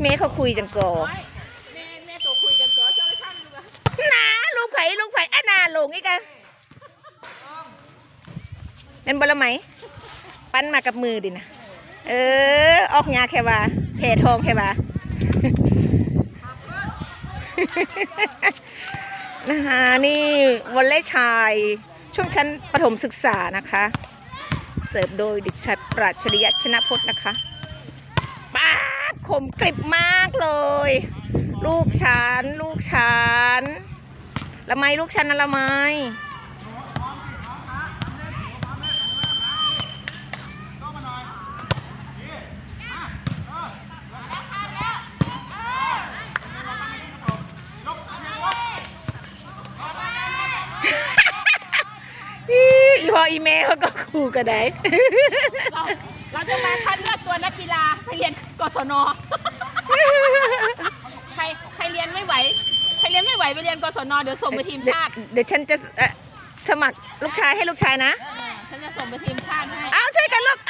เมย์เขาคุยจังโกอแม่แม่ตัวคุยกันก่อนเจ้าไปข้ามดูกันนาลูกไผ่ลูกไผ่อะนาลงอีกอะเป็นบละไหม ปั้นมากับมือดินะเออ ออกยาแค่ว่าแผ่ทองแค่ว่านะคะนี่วอลเล่ชาย ช่วงชั้นประถมศึกษานะคะ เสิร์ฟโดยเด็กชายปราชริยชนะพจน์นะคะป้าบ คมกริบมากเลย ลูกฉัน ลูกฉันละไมลูกฉันนะละไมอีอีพออีเมลเขาก็คู่กันได้ เราเราจะมาคัดเลือกตัวนักกีฬาไปเรียนกศน ใครใครเรียนไม่ไหว ใครเรียนไม่ไหวไปเรียนกศน เดี๋ยวส่งไปทีมชาติเดี๋ยวฉันจะเอ่อสมัครลูกชายให้ลูกชายนะ เออฉันจะส่งไปทีมชาติให้ เอาช่วยกันลูกอ้าวดีมาก